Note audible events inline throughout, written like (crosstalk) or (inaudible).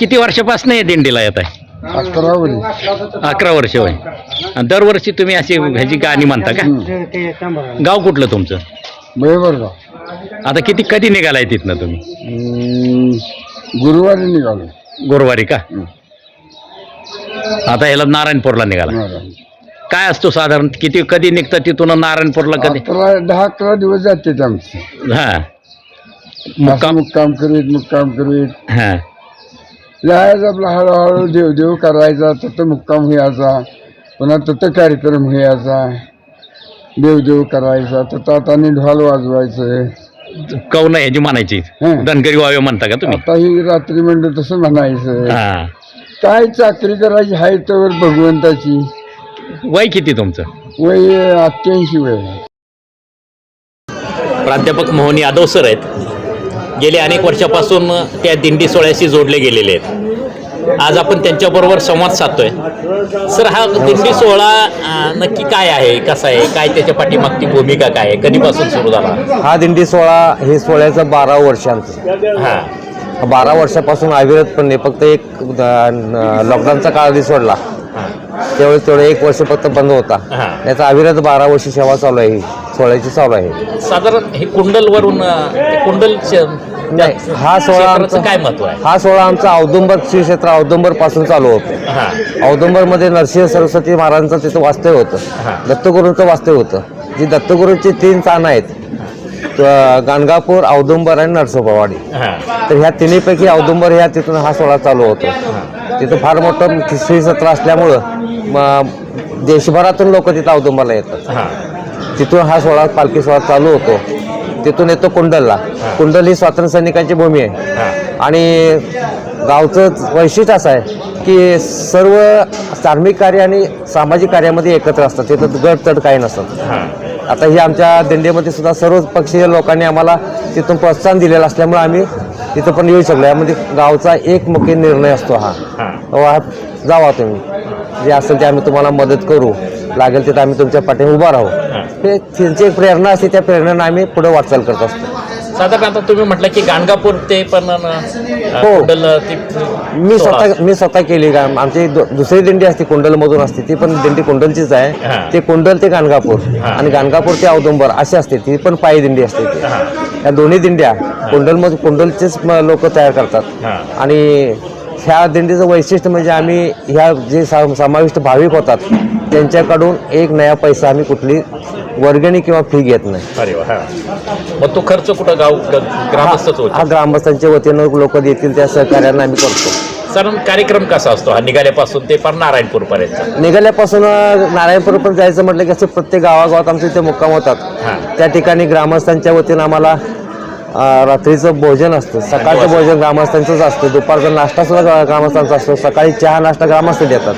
किती वर्षापासून या दिंडीला येत आहे? अकरा वरी अकरा वर्ष होय. आणि दरवर्षी तुम्ही अशी ह्याची गाणी म्हणता का? गाव कुठलं तुमचं? बरोबर का आता किती कधी निघालाय तिथनं तुम्ही? हम्म, गुरुवारी निघालो. गुरुवारी का. आता ह्याला नारायणपूरला निघाला. काय असतो साधारण किती कधी निघतं तिथून नारायणपूरला कधी? अकरा दहा अकरा दिवस जाते आमचे. हा. मुक्काम? मुक्काम करीत मुक्काम करीत. हा. जायचं आपला हळूहळू देव देव करायचा तिथं मुक्काम व्हायचा पुन्हा तिथं कार्यक्रम व्हायचा देव देव करायचा तिथं आता ढोल वाजवायचं. कौन ह्याची म्हणायची? हं. धनगरी वावे म्हणता का तुम्ही? आता ही रात्री म्हणलं तसं म्हणायचं. हा. काय चाकरी करायची हाय तर भगवंताची? वय किती तुमचं? वय अठ्ठ्याऐंशी वय. आहे. प्राध्यापक मोहन यादव सर आहेत. गेले अनेक वर्षापासून त्या दिंडी सोहळ्याशी जोडले गेलेले आहेत. आज आपण त्यांच्याबरोबर संवाद साधतोय. सर हा दिंडी सोहळा नक्की काय आहे? कसा आहे? काय त्याच्या पाठीमागची भूमिका काय आहे? कधीपासून सुरू झाला? हा दिंडी सोहळा हे सोहळ्याचं बारा वर्ष आमचं हा. बारा वर्षापासून अविरतपणे फक्त एक लॉकडाऊनचा काळ आधी सोडला. त्यावेळेस तेवढं एक वर्ष फक्त बंद होता. हा. याचा अविरत बारा वर्ष सेवा चालू आहे सोहळ्याची चालू आहे. साधारण हे कुंडलवरून अं, ते कुंडल श- नाही हा सोहळा क्षेत्राचं आमचा काय महत्त्व आहे? हा सोहळा आमचा औदुंबर श्री क्षेत्र औदुंबरपासून चालू होतो. हा. औदुंबरमध्ये नरसिंह सरस्वती महाराजांचं तिथं वास्तव्य हा. होतं दत्तगुरूंचं वास्तव्य होतं. जी दत्तगुरूंची तीन चाणं आहेत त- गाणगापूर औदुंबर आणि नरसोबावाडी. हा. तर ह्या तिन्हीपैकी औदुंबर ह्या तिथून हा सोहळा चालू होतो. तिथं फार मोठं श्री सत्र असल्यामुळं म- देशभरातून लोक तिथं औदुंबरला येतात. हा. तिथून हा सोहळा पालखी सोहळा चालू होतो. तिथून येतो कुंडलला. कुंडल ही स्वातंत्र्य सैनिकांची भूमी आहे. आणि गावचं वैशिष्ट्य असं आहे की सर्व धार्मिक कार्य आणि सामाजिक कार्यामध्ये एकत्र असतात. तिथं गट तट काही नसतात. हा. आता ही आमच्या दिंडीमध्ये सुद्धा सर्व पक्षीय लोकांनी आम्हाला तिथून प्रोत्साहन दिलेलं असल्यामुळे आम्ही तिथं पण येऊ शकलो. यामध्ये गावचा एकमुखी निर्णय असतो हा. जावा तुम्ही. जे असेल ते आम्ही तुम्हाला मदत करू. लागेल तिथं आम्ही तुमच्या पाठीमागे उभा राहू हे त्यांची एक प्रेरणा असते त्या प्रेरणेनं आम्ही पुढे वाटचाल करत असतो साधारण आता तुम्ही म्हटलं की गाणगापूर ते पण अं, हो. कुंडल ती मी स्वतः मी स्वतः केली का आमची दु- दुसरी दिंडी असते कुंडलमधून असते ती पण दिंडी कुंडलचीच हा. आहे ते कुंडल ते गाणगापूर हा. आणि गाणगापूर ते औदुंबर अशी असते ती पण पायी दिंडी असते ती हा. या दोन्ही दिंड्या कुंडलमध्ये कुंडलचेच लोक तयार करतात हा. आणि ह्या दिंडीचं वैशिष्ट्य म्हणजे आम्ही ह्या जे समाविष्ट भाविक होतात त्यांच्याकडून एक नया पैसा आम्ही कुठली वर्गणी किंवा फी घेत नाही. अरे वा हा. मग तो खर्च कुठं गाव ग- ग्रामस्थच हा ग्रामस्थांच्या वतीनं लोक देतील त्या सहकार्यानं आम्ही करतो. साधारण कार्यक्रम कसा असतो हा? निघाल्यापासून ते पार नारायणपूर पर्यंत निघाल्यापासून नारायणपूर पण जायचं म्हटलं की असं प्रत्येक गावागावात आमच्या इथे मुक्काम होतात. हा. त्या ठिकाणी ग्रामस्थांच्या वतीनं आम्हाला रात्रीचं भोजन असतं. सकाळचं भोजन ग्रामस्थांचंच असतं. दुपारचा नाश्ता सुद्धा ग्रा- ग्रामस्थांचा असतो. सकाळी चहा नाश्ता ग्रामस्थ देतात.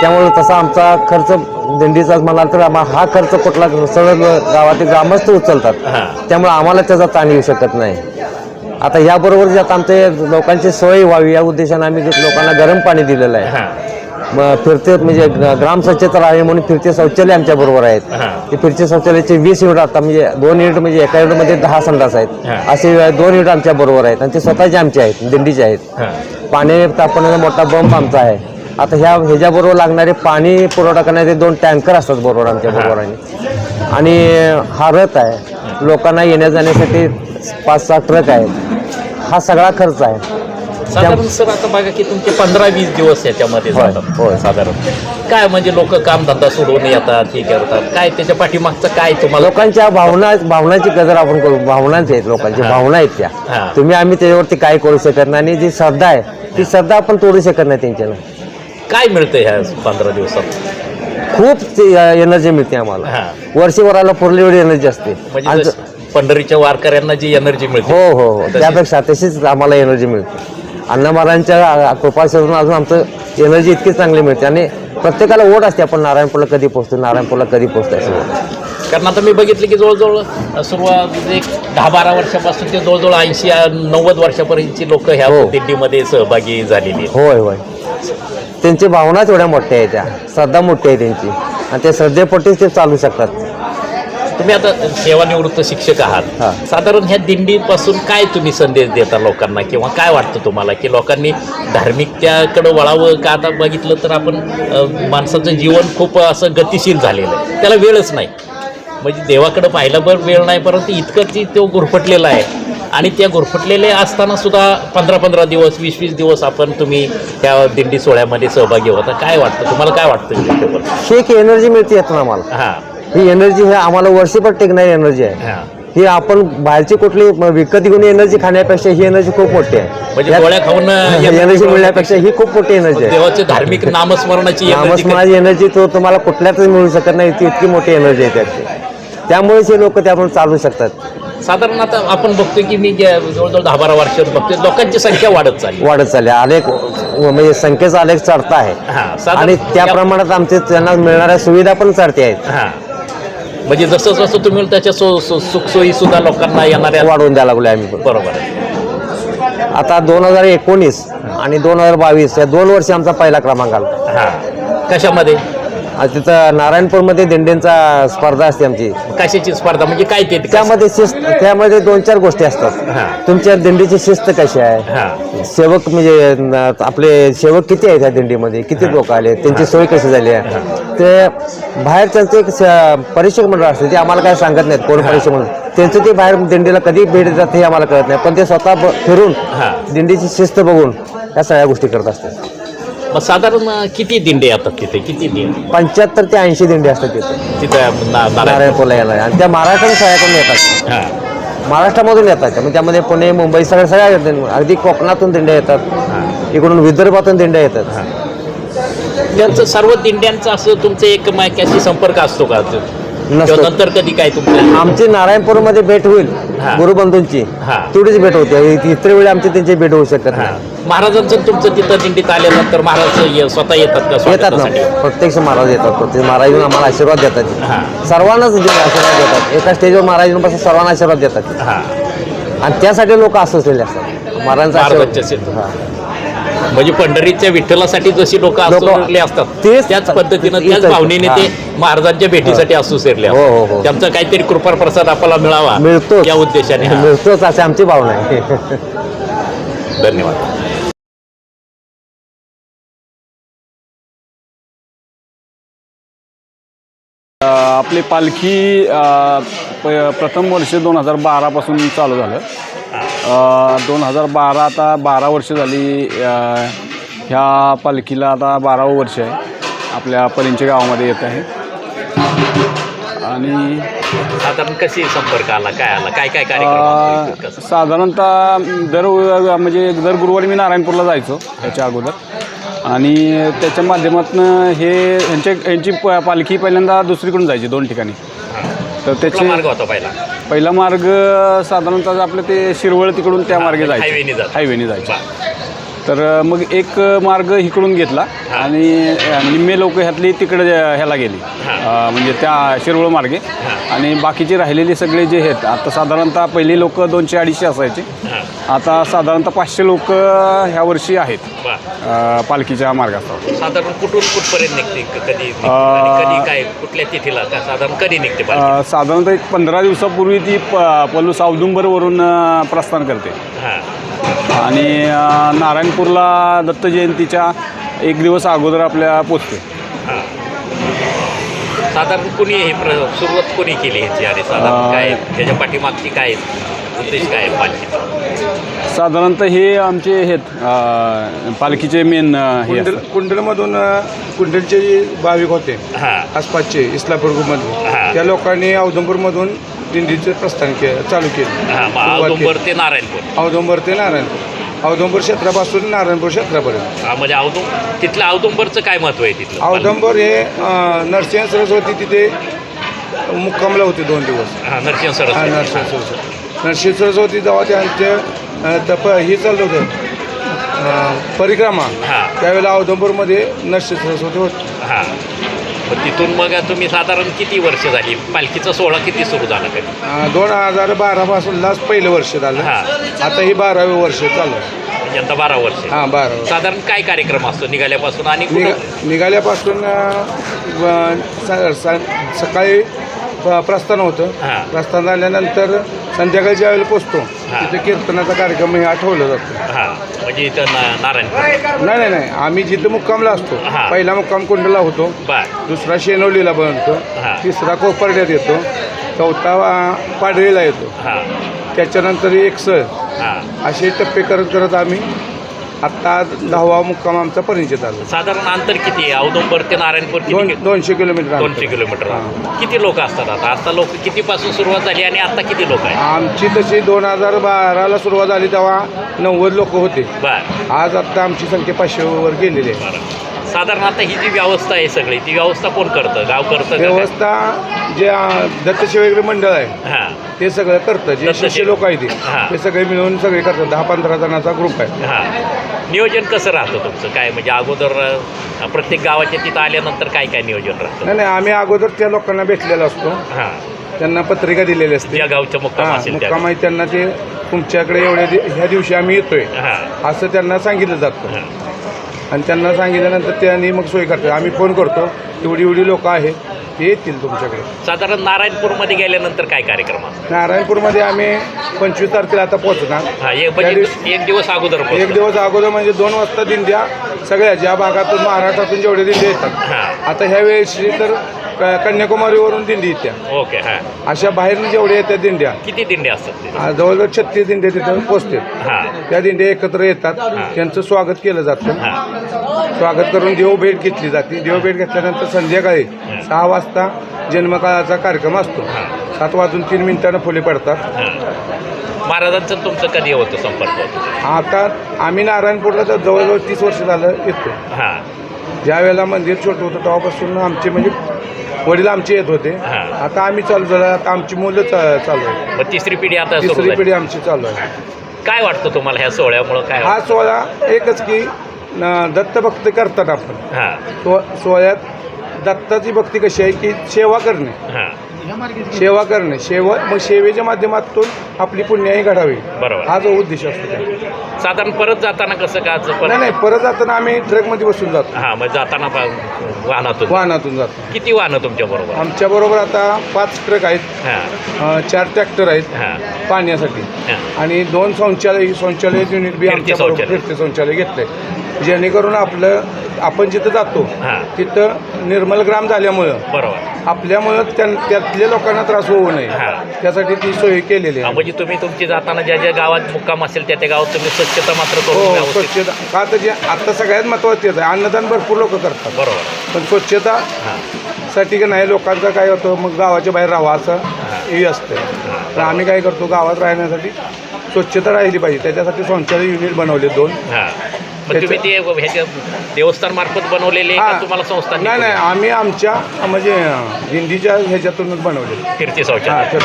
त्यामुळे तसा आमचा खर्च दिंडीचाच म्हणाल तर हा खर्च कुठला सर्व गावातील ग्रामस्थ उचलतात. त्यामुळे आम्हाला त्याचा ताण येऊ शकत नाही. आता याबरोबर जे आता आमच्या लोकांची सोय व्हावी या उद्देशाने आम्ही लोकांना गरम पाणी दिलेलं आहे. म- फिरते म्हणजे ग- ग्राम स्वच्छता राहावी म्हणून फिरते शौचालय आमच्या बरोबर आहेत. हा. ते फिरते शौचालयाचे वीस युनिट आता म्हणजे दोन युनिट म्हणजे एका युनिटमध्ये दहा संडास आहेत. असे दोन युनिट आमच्या बरोबर आहेत. आणि ते स्वतःचे आमचे आहेत दिंडीचे आहेत. हा. पाणी तापवण्याचा मोठा बंब आमचा आहे. आता ह्या ह्याच्याबरोबर लागणारे पाणी पुरवठा करणारे दोन टँकर असतात बरोबर आमच्या बरोबर आणि आणि हा रथ आहे. लोकांना येण्या जाण्यासाठी पाच सहा ट्रक आहेत. हा सगळा खर्च आहे. साधारण सर आता बघा की तुमचे पंधरा वीस दिवस याच्यामध्ये होय, जातात. होय. साधारण. काय म्हणजे लोक कामधंदा सोडून येतात हे करतात? काय त्याच्या पाठीमागचं काय तुम्हाला? लोकांच्या भावना भावनाची कदर आपण करू. भावनाच आहेत लोकांची भावना आहेत हा. त्या तुम्ही आम्ही त्याच्यावरती काय करू शकत नाही. आणि जी श्रद्धा आहे ती श्रद्धा आपण तोडू शकत नाही त्यांच्यानं काय मिळतं ह्या पंधरा दिवसात? खूप एनर्जी मिळते आम्हाला. हा. वर्षभराला पुरली एवढी एनर्जी असते. म्हणजे जसं पंढरीच्या वारकऱ्यांना जी एनर्जी मिळते. हो हो हो. तशी- त्यापेक्षा तशीच आम्हाला एनर्जी मिळते. अण्णा महाराजांच्या कृपाशरून अजून आमचं एनर्जी इतकी चांगली मिळते आणि प्रत्येकाला ओढ असते आपण नारायणपूरला कधी पोहोचतो नारायणपूरला कधी पोहोचतो असं. कारण आता मी बघितलं की जवळजवळ सुरुवात एक दहा बारा वर्षापासून ते जवळजवळ ऐंशी नव्वद वर्षापर्यंतची लोक ह्या हो. दिंडीमध्ये सहभागी झालेली आहेत. होय होय. त्यांची भावनाच एवढ्या मोठ्या आहेत त्या. श्रद्धा मोठी आहे त्यांची. आणि त्या श्रद्धेपोटीच ते चालू शकतात. तुम्ही आता सेवानिवृत्त शिक्षक हा. आहात साधारण ह्या दिंडीपासून काय तुम्ही संदेश देता लोकांना किंवा काय वाटतं तुम्हाला की लोकांनी धार्मिकतेकडे वळावं का? आता बघितलं तर आपण माणसाचं जीवन खूप असं गतिशील झालेलं आहे. त्याला वेळच नाही. म्हणजे देवाकडे पाहिला पण वेळ नाही परंतु इतकं ती तो गुरफटलेला आहे. आणि त्या गुरफटलेले असताना सुद्धा पंधरा पंधरा दिवस वीस वीस दिवस आपण तुम्ही त्या दिंडी सोहळ्यामध्ये सहभागी होता. काय वाटतं? तुम्हाला काय वाटतं? एक एनर्जी मिळते यातून आम्हाला. हां. ही एनर्जी हे आम्हाला वर्षभर टिकणारी एनर्जी आहे. हां. आपण बाहेरची कुठली विकत घेऊन एनर्जी खाण्यापेक्षा ही एनर्जी खूप मोठी म्हणजे आहे गोळ्या खाऊन एनर्जी मिळण्यापेक्षा ही खूप मोठी एनर्जी आहे. देवाचे धार्मिक (laughs) नामस्मरणाची नामस्मरणाची एनर्जी तो तुम्हाला कुठल्यातच मिळू शकत नाही ती इतकी मोठी एनर्जी आहे त्याची. त्यामुळेच हे लोक त्यामुळे चालू शकतात. साधारण आता आपण बघतोय की मी जवळजवळ दहा बारा वर्षात बघतोय लोकांची संख्या वाढत चालली. वाढत चालले आलेख म्हणजे संख्येचा आलेख चढता आहे. आणि त्या प्रमाणात आमचे त्यांना मिळणाऱ्या सुविधा पण चढते आहेत. म्हणजे जसं जसं तुम्ही त्याच्या सो सुखसोयी सुद्धा लोकांना येणाऱ्या वाढवून द्यायला लागलो आम्ही पण. बरोबर आहे. आता दोन हजार एकोणीस आणि दोन हजार बावीस या दोन वर्षी आमचा पहिला क्रमांक आला. हा. कशामध्ये? तिथं नारायणपूरमध्ये दिंड्यांचा स्पर्धा असते आमची. कशाची स्पर्धा? म्हणजे काय ते? त्यामध्ये शिस्त त्यामध्ये दोन चार गोष्टी हा. असतात तुमच्या दिंडीची शिस्त कशी आहे? हा. सेवक म्हणजे न- आपले सेवक किती आहेत त्या दिंडीमध्ये? किती लोक आले? त्यांची सोय कशी झाली आहे? ते बाहेर त्यांचं एक स- परीक्षक मंडळ असते ते आम्हाला काय सांगत नाहीत कोण परीक्षक मंडळ त्यांचं ते बाहेर दिंडीला कधी भेट देतात हे आम्हाला कळत नाही पण ते स्वतः ब- फिरून हा. दिंडीची शिस्त बघून या सगळ्या गोष्टी करत असतात. मग साधारण किती दिंडे येतात तिथे? किती दिंडे? पंच्याहत्तर ते ऐंशी दिंडी असतात तिथे. तिथे ना- नारायण नारायणपूरला येणार आणि त्या महाराष्ट्रातून सगळ्याकडून येतात. हा. महाराष्ट्रामधून येतात. म्हणजे त्यामध्ये पुणे मुंबई सगळ्या सगळ्या येतात. अगदी कोकणातून दिंड्या येतात. इकडून विदर्भातून दिंड्या येतात. त्यांचं सर्व दिंड्यांचं असं तुमचं एकमेकाशी संपर्क असतो का? नसतो. नंतर कधी काय तुमच्या आमची नारायणपूरमध्ये भेट होईल हा. गुरुबंधूंची हा. तेवढीच भेट होते इतर वेळी आमची त्यांची भेट होऊ शकत हा नाही महाराजांचं तुमचं तिथं दिंडीत आल्यानंतर महाराज ये- स्वतः येतात का येतात स्वागतासाठी? ना प्रत्यक्ष महाराज येतात प्रत्येक महाराज येऊन आम्हाला आशीर्वाद देतात हा सर्वांनाच जे आशीर्वाद देतात एका स्टेजवर महाराज येऊन बसून सर्वांना आशीर्वाद देतात हा आणि त्यासाठी लोक असलेले असतात महाराजांचा आशीर्वाद. हा. म्हणजे पंढरीच्या विठ्ठलासाठी जशी लोक असलेले असतात तेच- त्याच पद्धतीनं त्याच भावनेने. ते महाराजांच्या भेटीसाठी असू सेरले हो, हो, हो. त्यांचा काहीतरी कृपा प्रसाद आपल्याला मिळावा मिळतोच. या उद्देशाने. मिळतोच अशी आमची भावना आहे. धन्यवाद. आपली पालखी प्रथम वर्ष दोन हजार बारापासून चालू झालं. दोन हजार बारा आता बारा वर्ष झाली ह्या पालखीला आता बारावं वर्ष आहे. आपल्या पलिंचे गावामध्ये येत आहे. आणि साधारण कशी संपर्क आला काय आला काय काय कसं? साधारणतः दर म्हणजे दर गुरुवारी मी नारायणपूरला जायचो त्याच्या अगोदर. आणि त्याच्या माध्यमातून हे यांचे यांची प पालखी पहिल्यांदा दुसरीकडून जायची दोन ठिकाणी. तर त्याचे मार्ग होता पहिला पहिला मार्ग साधारणतः आपलं ते शिरवळ तिकडून त्या मार्गे जायचे. हायवेने जायचे. तर मग एक मार्ग इकडून घेतला आणि निम्मे लोक ह्यातली तिकडे ह्याला गेली. अं, म्हणजे त्या शिरवळ मार्गे. आणि बाकीचे राहिलेले सगळे जे आहेत आता साधारणतः पहिली लोक दोनशे अडीचशे असायचे. आता साधारणतः पाचशे लोक ह्या वर्षी आहेत. अं, पालखीच्या मार्गात साधारण कुठून कुठपर्यंत निघते क- कधी निघते? अ, आणि कधी काय कुठल्या तिथीला का साधारण कधी निघते पालखी? अं, साधारणतः एक पंधरा दिवसापूर्वी ती प पलूस औदुंबरवरून अं, प्रस्थान करते. हा. आणि नारायणपूरला दत्त जयंतीच्या एक दिवस अगोदर आपल्या पोचते साधारण कोणी हे प्र सुरुवात कोणी केली ह्याची आणि साधारण काय त्याच्या पाठीमागची काय उद्देश काय आहे पालखीचा? साधारणतः हे आमचे आहेत पालखीचे मेन हे कुंडल. कुंडलमधून कुंडलचे जे भाविक होते हां. आसपासचे इस्लापूर. मधून त्या लोकांनी औदुंबरमधून दिंडीचं प्रस्थान केलं चालू केलं. हां मग सुरुवात औदुंबर केली. ते नारायणपूर. औदुंबर ते नारायणपूर. औदुंबर क्षेत्रापासून नारायणपूर क्षेत्रापर्यंत. हां म्हणजे औदुं तिथलं औदुंबरचं काय महत्त्व आहे तिथलं? औदुंबर हे अ, नरसिंह सरस्वती तिथे मुक्कामला होते दोन दिवस. हां नरसिंह हा, सरस्वती नरसिंह सरस्वती. नरसिंह सरस्वती जेव्हा त्यांचे अ, तप हे चाललं होतं अ, परिक्रमा. हां. त्यावेळेला औदुंबरमध्ये नरसिंह सरस्वती होते. हां. मग तिथून मग तुम्ही साधारण किती वर्ष झाली? पालखीचा सोहळा किती सुरू झाला कधी? अ, दोन हजार बारापासून लास्ट पहिलं वर्ष झालं. हां. आता ही बारावे वर्ष चालू आहे. म्हणजे आता बारा वर्ष. हां बारा साधारण काय कार्यक्रम असतो निघाल्यापासून आणि कुठं- निघा निघाल्यापासून अ, व- स- स- सकाळी प- प्रस्थान होतं. हां. प्रस्थान झाल्यानंतर संध्याकाळी ज्यावेळेला पोचतो हां. तिथे कीर्तनाचा कार्यक्रम हे आठवलं जातो. हां म्हणजे इथं ना- नारायण नाही नाही नाही. आम्ही जिथं मुक्कामला असतो हां. पहिला मुक्काम कुंडला होतो. बर. दुसरा शेनवलीला बनतो. हां. तिसरा कोपर्ड्यात येतो. चौथा पाडळीला येतो. हां. त्याच्यानंतर एकसळ हां. असे टप्पे करत करत आम्ही आत्ता दहावा मुक्काम आमचा परिचित आला साधारण अंतर किती आहे? औदुंबर ते नारायणपूर किती दोन दोनशे किलोमीटर अंतर. दोनशे किलोमीटर. हां. किती लोक असतात आता? आता लोक कितीपासून सुरुवात झाली आणि आता किती लोक आहेत? आमची तशी दोन हजार बाराला सुरुवात झाली तेव्हा नव्वद लोक होते. बर. आज आता आमची संख्या पाचशेवर गेलेली आहे. बरं. साधारण आता ही जी व्यवस्था आहे सगळी ती व्यवस्था कोण करतं? गाव करतं का काय? व्यवस्था जे अं, दत्तशिवगरी मंडळ आहे हां. ते सगळं करतं. जे दत्तशिव- शिष्य लोक आहेत हां. ते ते सगळे मिळून सगळे करतात. दहा पंधरा जणांचा ग्रुप आहे. हां. नियोजन कसं राहतं तुमचं? काय म्हणजे अगोदर अं, प्रत्येक गावाच्या तिथं आल्यानंतर काय काय नियोजन राहतं? नाही नाही आम्ही अगोदर त्या लोकांना भेटलेलो असतो. हां. त्यांना पत्रिका दिलेली असते. ज्या गावचं मुक्काम हां असेल त्या त्यांना ते तुमच्याकडे एवढ्या दि- ह्या दिवशी आम्ही येतोय. हां. असं त्यांना सांगितलं जातं. हां. आणि त्यांना सांगितल्यानंतर त्यांनी मग सोय करतात आम्ही फोन करतो एवढी एवढी लोक आहेत ते येतील तुमच्याकडे. साधारण नारायणपूरमध्ये गेल्यानंतर काय कार्यक्रम असतो? नारायणपूरमध्ये आम्ही पंचवीस तारखेला आता पोहोचणार. हां एक त्या म्हणजे एक दिवस अगोदर एक. दिवस अगोदर म्हणजे दोन वाजता दिंड्या सगळ्या ज्या भागातून महाराष्ट्रातून जेवढे दिंडे येतात. हां. आता ह्या वेळेशी तर क- कन्याकुमारीवरून दिंडी येत्या ओके हां. अशा बाहेरनं जेवढे येतात दिंड्या. किती दिंडे असतात ते आ, जवळजवळ छत्तीस दिंडे तिथे पोचते हां. त्या दिंड्या एकत्र येतात. त्यांचं स्वागत केलं जातं. हां. स्वागत करून देवभेट घेतली जाते. देवभेट घेतल्यानंतर संध्याकाळी सहा वाजता जन्मकाळाचा कार्यक्रम असतो. सात वाजून तीन मिनिटानं फुले पडतात. हां. महाराजांचं तुमचं कधी होतं संपर्क? होतो आता आम्ही नारायणपूरला तर जवळजवळ तीस वर्ष झालं येतो. हां. ज्या वेळेला मंदिर छोटं होतं तेव्हापासून आमचे म्हणजे वडील आमचे येत होते. हां. आता आम्ही चालू झालं. आता आमची मुलं चा- चालू आहे मग तिसरी पिढी आता सुरू तिसरी झाली. पिढी आमची चालू आहे. काय वाटतं तुम्हाला ह्या सोहळ्यामुळं काय हा सोहळा एकच की न- दत्तभक्ती करतात आपण हां. सो सोहळ्यात दत्ताची भक्ती कशी आहे की सेवा करणे. हां. सेवा करणे सेवा मग सेवेच्या माध्यमातून आपली पुण्याही घडावी. बरोबर. हा जो उद्देश असतो त्याचा. साधारण परत जाताना कसं का नाही परत नाही परत जाताना आम्ही ट्रकमध्ये बसून जातो. हां मग जाताना पा- वाहनातून. वाहनातून जातो. किती वाहनं तुमच्या बरोबर? आमच्या बरोबर आता पाच ट्रक आहेत. हां. अं, चार ट्रॅक्टर आहेत. हां. पाण्यासाठी हां. आणि दोन शौचालय शौचालय युनिट बी फिरते आमच्या बरोबर शौचालय. फिरते शौचालय घेतलंय. जेणेकरून आपलं आपण जिथं जातो हां. तिथं निर्मल ग्राम झाल्यामुळं बरोबर. आपल्यामुळं त्या त्यातल्या लोकांना त्रास होऊ नये. हां. त्यासाठी ती सोय केलेली हां, आहे म्हणजे तुम्ही तुमची जाताना ज्या ज्या गावात मुक्काम असेल त्या त्या गावात तुम्ही स्वच्छता मात्र हो करून हो व्यवस्थित- स्वच्छता. का तर जे आता सगळ्यात महत्त्वाचं तेच आहे अन्नदान भरपूर लोक करतात. बरोबर. पण स्वच्छता हां. साठी का नाही लोकांचं काय होतं मग गावाच्या बाहेर राहावं असं हे. असतं. तर आम्ही काय करतो गावात राहण्यासाठी स्वच्छता राहिली पाहिजे. त्याच्यासाठी शौचालय युनिट बनवले दोन. हां. तुम्ही ते ह्याच्या देवस्थान मार्फत बनवलेले का हां. तुम्हाला संस्थान नाही नाही आम्ही आमच्या म्हणजे दिंडीच्या ह्याच्यातूनच बनवले. फिरती हां शौचालय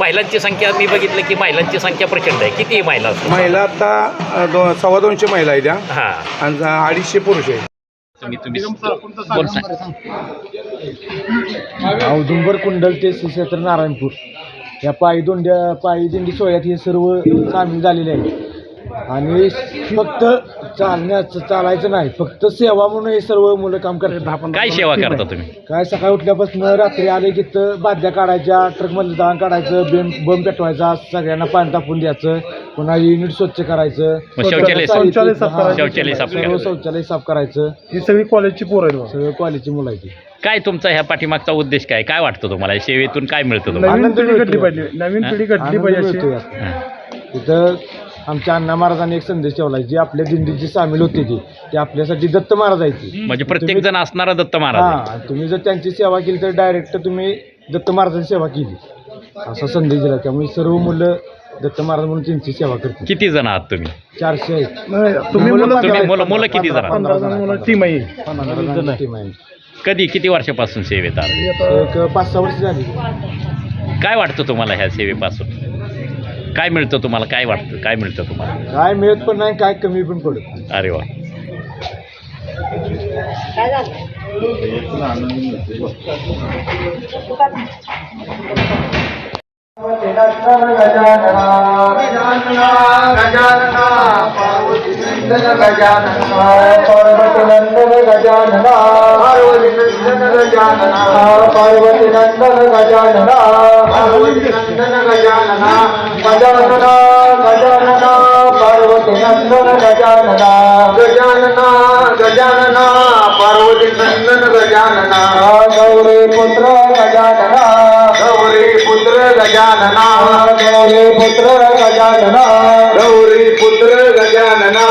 महिलांची संख्या मी बघितलं की महिलांची संख्या प्रचंड आहे. किती महिला असतात? महिला आता अ, दो सव्वा दोनशे महिला आहेत त्या. हां. आणि अडीचशे पुरुष आहेत. तुम्ही औदुंबर कुंडल ते क्षेत्र नारायणपूर. या पायी दोंड्या पायी दिंडी सोहळ्यात हे सर्व सामील झालेले आहे आणि फक्त चालण्याचं चालायचं नाही फक्त सेवा म्हणून हे सर्व मुलं काम करतात काय सेवा करता तुम्ही काय सकाळी उठल्यापासून रात्री आले की तर बादल्या काढायच्या ट्रकमधलं दळण काढायचं बेम बम पेटवायचा सगळ्यांना पाणी तापून द्यायचं पुन्हा युनिट स्वच्छ करायचं शौचालय शौचालय साफ हा, करायचं. शौचालय साफ सर्व करायचं. शौचालय साफ करायचं ही सगळी कॉलेजची पोरं आहेत बघा. सगळं कॉलेजची मुलं ती काय तुमचा ह्या पाठीमागचा उद्देश काय काय वाटतं तुम्हाला या सेवेतून काय मिळतं तुम्हाला नवीन आनंद पिढी घडली. पाहिजे नवीन? पिढी घडली आनंद पाहिजे मिळतो अशी यात. हां. तिथं आमच्या अण्णा महाराजांनी एक संदेश ठेवला जी आपल्या दिंडीची सामील होती ती ती आपल्यासाठी दत्त महाराज ती. म्हणजे प्रत्येक जण असणारा दत्त महाराज हा तुम्ही जर त्यांची सेवा केली तर डायरेक्ट तुम्ही दत्त महाराजांची सेवा केली. असा संदेश दिला त्यामुळे सर्व मुलं दत्त महाराज म्हणून त्यांची सेवा करतील. किती जण आहात तुम्ही? चारशे आहेत. तुम्ही मुलं तुम्ही मुलं मुलं किती जण आहात? पंधरा जण मुलं टीम आहे. पंधरा जणांची टीम आहे. कधी किती वर्षापासून सेवेत आहात? एक पाच सहा वर्ष झाली. काय वाटतं तुम्हाला ह्या सेवेपासून? काय मिळतं तुम्हाला? काय वाटतं? काय मिळतं तुम्हाला? काय मिळत पण नाही काय कमी पण पडत नाही. अरे वा. पार्वतीनंदन गजानना पार्वतीनंदन गजानना पार्वतीनंदन गजानना पार्वतीनंदन गजानना गजानना गजानना पार्वतीनंदन गजानना गजानना गजानना पार्वतीनंदन गजानना गौरी पुत्र गजानना गौरी पुत्र गजानना गौरी पुत्र गजानना गौरी पुत्र गजानना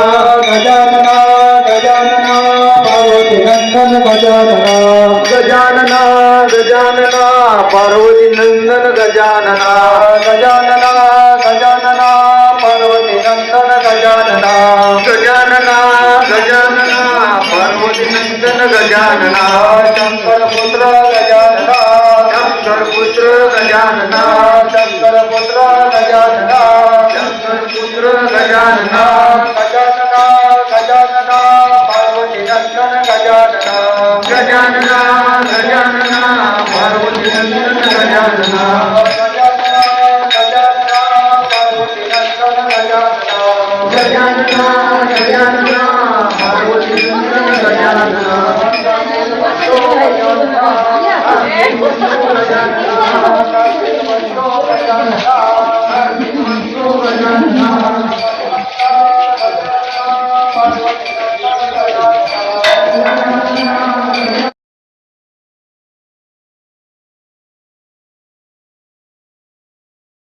गजानना गजानना पार्वतीनंदन गजानना गजानना गजानना पार्वतीनंदन गजानना गजानना गजानना पार्वतीनंदन गजानना गजानना गजानना पार्वतीनंदन गजानना पार्वती नंदन गजानना शंकर पुत्र गजानना शंकर पुत्र गजानना शंकर पुत्र गजानना